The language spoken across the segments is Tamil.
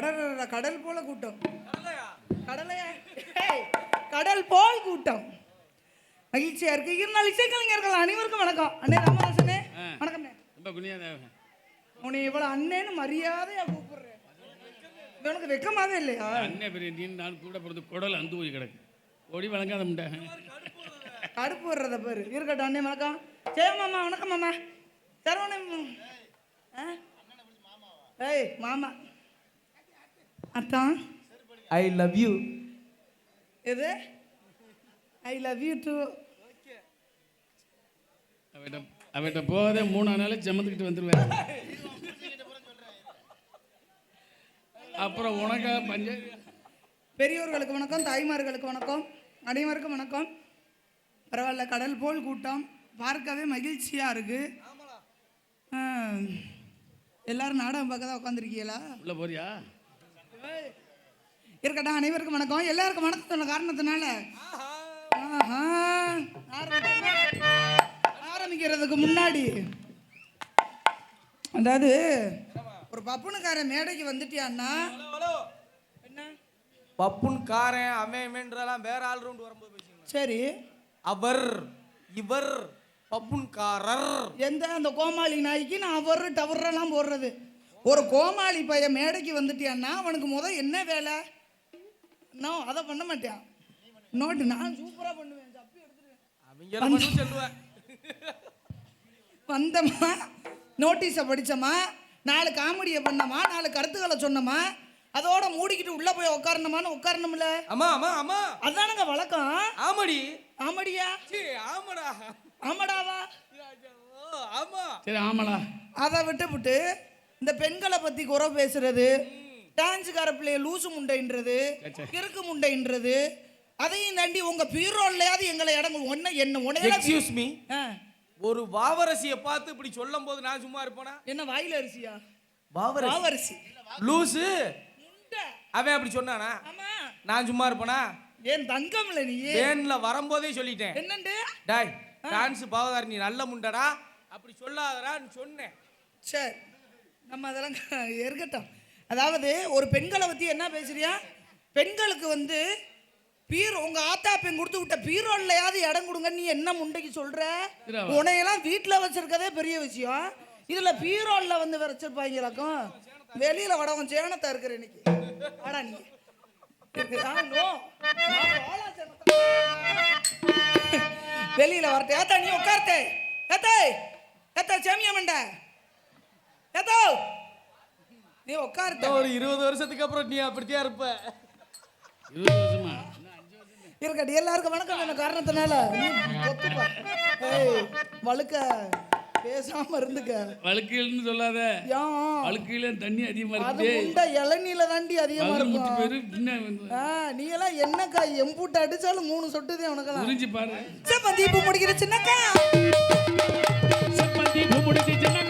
அடடடட, கடல் போல கூட்டம். கடலையா? கடல் போல் கூட்டம். மகிழ்ச்சியா இருக்கு. இருந்தாலும் இசைக்கலைஞர்கள் அனைவருக்கும் வணக்கம். அண்ணே ராமதாசனே வணக்கம் உன்னை இவ்வளவு அண்ணேன்னு மரியாதையா கூப்பிடுறேன். உனக்கு வெக்கமாவே இல்லையா? அண்ணன் பெரிய நீ நான் கூட பிறந்து குடல் அந்து போய் கிடக்கு. ஓடி வழங்காத முட்டை கடுப்பு வர்றத பாரு. இருக்கட்டும் அண்ணே வணக்கம். ஜெய மாமா வணக்கம் மாமா. சரவணன் ஆ? ஏய் மாமா. அத்தான் ஐ லவ் யூ எது? ஐ லவ் யூ டூ அவட்ட அவட்ட போகாதே மூணா நாள் ஜமந்துக்கிட்டு வந்துடுவேன் அப்புறம் உனக்கா பஞ்ச பெரியோர்களுக்கு வணக்கம் தாய்மார்களுக்கு வணக்கம் அனைவருக்கும் வணக்கம். பரவாயில்ல கடல் போல் கூட்டம். பார்க்கவே மகிழ்ச்சியாக இருக்கு. ஆ, எல்லாரும் நாடகம் பார்க்க தான் உட்காந்துருக்கீங்களா உள்ள போறியா? இருக்கட்டும் அனைவருக்கும் வணக்கம். எல்லாருக்கும் வணக்கம் சொன்ன காரணத்தினால? ஆரம்பிக்கிறதுக்கு முன்னாடி. அதாவது ஒரு பப்புனுக்காரன் மேடைக்கு வந்துட்டியான்னா என்ன? பப்புன் காரன் அவன் இவன்றெல்லாம் வேற ஆள் ரவுண்டு வரும்போது சரி. அவர் இவர் பப்புன்காரர். எந்த அந்த கோமாளி நாய்க்கு நான் அவர் டவரெல்லாம் போடுறது. ஒரு கோமாளி பையன் மேடைக்கு வந்துட்டியான்னா அவனுக்கு முத என்ன வேலை? நான் அதை பண்ண மாட்டேன். நோட்டு நான் சூப்பராக பண்ணுவேன். சப்பி எடுத்துருவேன். அவங்க மட்டும் சொல்லுவேன் வந்தமா நோட்டீஸை படித்தோமா நாலு காமெடியை பண்ணோமா நாலு கருத்துக்களை சொன்னோமா அதோட மூடிக்கிட்டு உள்ளே போய் உட்காரணுமான்னு உட்காரணும்ல? ஆமா ஆமா ஆமா அதானுங்க வழக்கம். ஆமாடி. ஆமடியா? சீ, ஆமாடா. ஆமடாவா? ஓ, ஆமா. சரி ஆமாடா. அதை விட்டுவிட்டு இந்த பெண்களை பற்றி குறை பேசுறது டான்ஸுக்கார பிள்ளைய லூசு முண்டைன்றது கிறுக்கு முண்டைன்றது அதையும் தாண்டி உங்க பீரோல்லையாவது எங்களை இடங்கள் ஒன்ன என்ன உனையெல்லாம் எக்ஸ்கியூஸ் மீ ஒரு வாவரசியை பார்த்து இப்படி சொல்லும் போது நான் சும்மா இருப்பேனா? என்ன வாயில அரிசியா? வாவரசி. பாவரிசி லூசு. முண்டை. அவன் அப்படி சொன்னானா? நான் சும்மா இருப்பேனா? ஏன் தங்கம்ல நீ? வேன்ல வரும்போதே சொல்லிட்டேன். என்னண்டு? டாய் டான்ஸ் பாவதார் நீ நல்ல முண்டடா அப்படி சொல்லாதடான்னு சொன்னேன். சரி. நம்ம அதெல்லாம் இருக்கட்டும் அதாவது ஒரு பெண்களை பற்றி என்ன பேசுறியா? பெண்களுக்கு வந்து பீரோ உங்க ஆத்தா பெண் கொடுத்து விட்ட பீரோல்லையாவது இடம் கொடுங்க நீ என்ன முண்டைக்கு சொல்ற? இதுவா? உன்னையெல்லாம் வீட்டில் வச்சிருக்கதே பெரிய விஷயம். இதுல பீரோல்ல வந்து வச்சிருப்பாங்களாக்கும் வெளியில வடவன் சேனத்தா இருக்கிற இன்னைக்கு. வாடா நீ. வெளியில வரட்டே ஏத்தா நீ உட்கார்த்தே ஏத்தே ஏத்தா சேமியா மண்ட. ஏத்தோ! நீ இன்னும் ஒரு இருபது வருஷத்துக்கு அப்புறம் நீ அப்படித்தான் இருப்ப. இருபது வருஷமா? எல்லாருக்கும் வணக்கம் சொன்ன காரணத்தினால. வழுக்க. பேசாம இருந்துக்க. வழுக்கையில்னு சொல்லாத. வழுக்கையில தண்ணி அதிகமா அது இருக்குது. உண்ட இளநீல தாண்டி அதிகமா இருக்கும். பேரு நீ எல்லாம் என்னக்கா எம்பூட்டு அடிச்சாலும் மூணு சொட்டுதே உனக்கெல்லாம். உறிஞ்சி பாரு. சப்பந்தி இப்போ முடிக்கிற சின்னக்கா. ஹொய் சப்பாத்தி பூமுடிச்சு சின்னக்கா.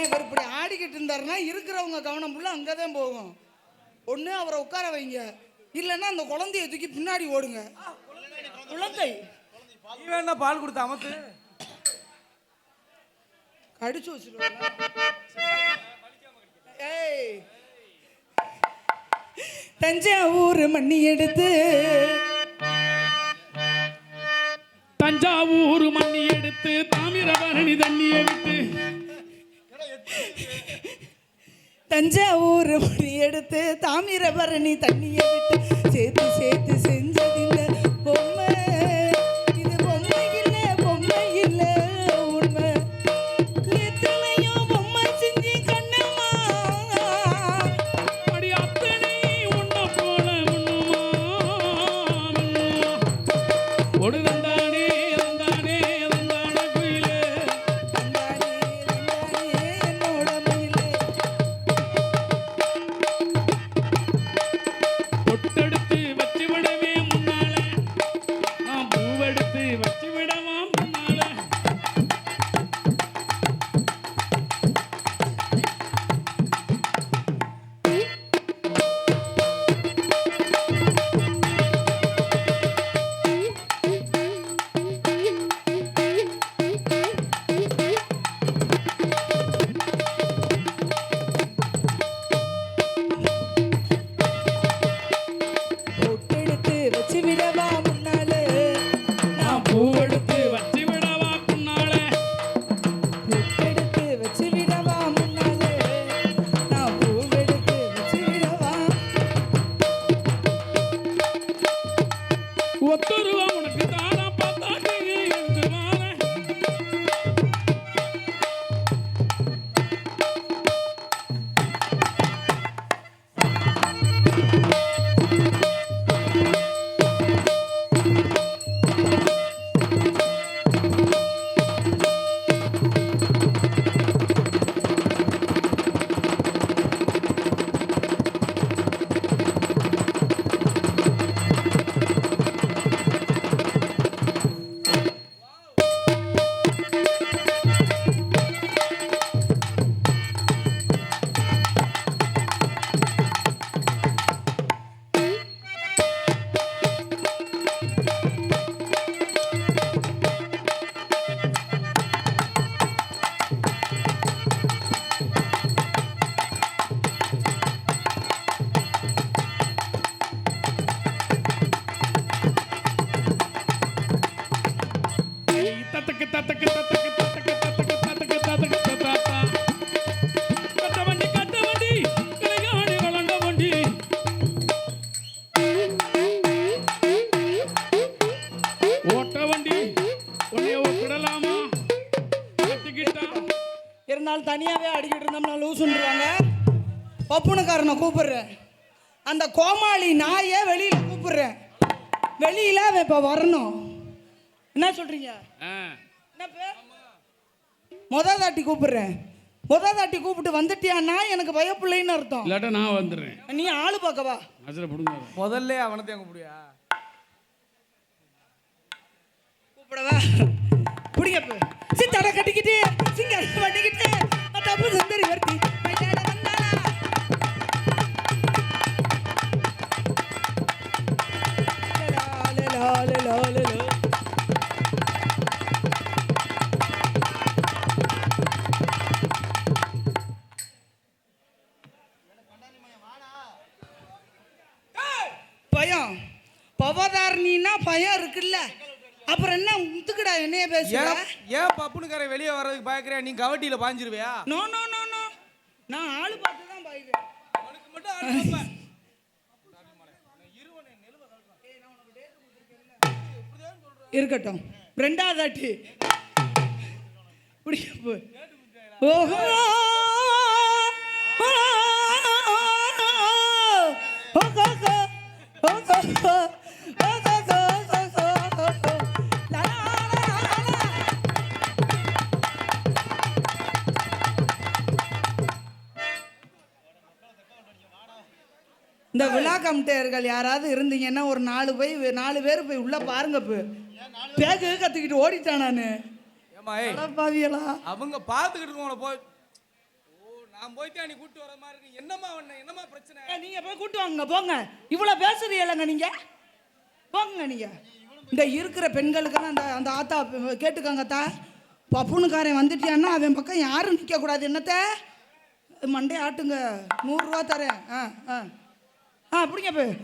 ஆடிக்கிட்டு இருந்தாருன்னா இருக்கிறவங்க கவனம் ஃபுல்லாக அங்கே தான் போகும். ஒன்று அவரை உட்கார வைங்க. இல்லைன்னா அந்த குழந்தைய தூக்கி பின்னாடி ஓடுங்க. குழந்தை. வேணா பால் கொடுத்த அமத்து. கடிச்சு வச்சிருவாங்க ஏய். தஞ்சாவூர் மண்ணி எடுத்து. தஞ்சாவூர் மண்ணி எடுத்து தாமிரபரணி தண்ணியை விட்டு தஞ்சாவூர் மணி எடுத்து தாமிரபரணி தண்ணியை பப்புனுக்காரனை கூப்பிடுறேன். அந்த கோமாளி நாயை வெளியில கூப்பிடுறேன். வெளியில அவன் இப்ப வரணும். என்ன பேர்? முத தாட்டி கூப்பிடுறேன். முத தாட்டி கூப்பிட்டு வந்துட்டியான்னா எனக்கு பயப்பிள்ளைன்னு அர்த்தம். இல்லாட்டா நான் வந்துடுறேன். நீ ஆளு பார்க்கவா பிடுங்க. முதல்ல அவனத்தை அங்க முடியா? கூப்பிடவா பிடிங்கப்பு சித்தாட கட்டிக்கிட்டு சிங்காரி பண்ணிக்கிட்டு தப்பு சுந்தரி வர்த்தி பயம். பவதாரணின்னா பயம் இருக்குல்ல. அப்புறம் என்ன முத்துக்கடா என்னைய பேசுற? ஏன் பப்புனுக்காரன் வெளியே வர்றதுக்கு பாக்குறியா நீ கவட்டியில பாஞ்சிருவியா நோ நோ நோ நோ நான் ஆளு பார்த்து தான் பாய்க்கிறேன் மட்டும் இருக்கட்டும். ரெண்டாவது தாட்டி இப்படி ஓஹோ. இந்த விழா கமிட்டியர்கள் யாராவது இருந்தீங்கன்னா ஒரு நாலு போய் நாலு பேர் போய் உள்ள பாருங்க இப்போ பேக்கு கத்துக்கிட்டு ஓடிட்டான் நான். பாவியலா அவங்க பார்த்துக்கிட்டு இருக்கவங்கள போய் ஓ நான் போயிட்டு நீ கூட்டு வர மாதிரி இருக்கு. என்னம்மா ஒண்ணு என்னம்மா பிரச்சனை? நீங்க போய் கூட்டு வாங்க போங்க. இவ்வளவு பேசுறீங்களங்க நீங்க? போங்க நீங்க. இந்த இருக்கிற பெண்களுக்கெல்லாம் அந்த அந்த ஆத்தா கேட்டுக்கோங்க அத்தா. பப்புனுக்காரன் வந்துட்டியான்னா அவன் பக்கம் யாரும் நிற்க கூடாது என்னத்த மண்டே ஆட்டுங்க. நூறுரூவா தரேன். ஆ ஆ. ஆ பிடிங்க போய்.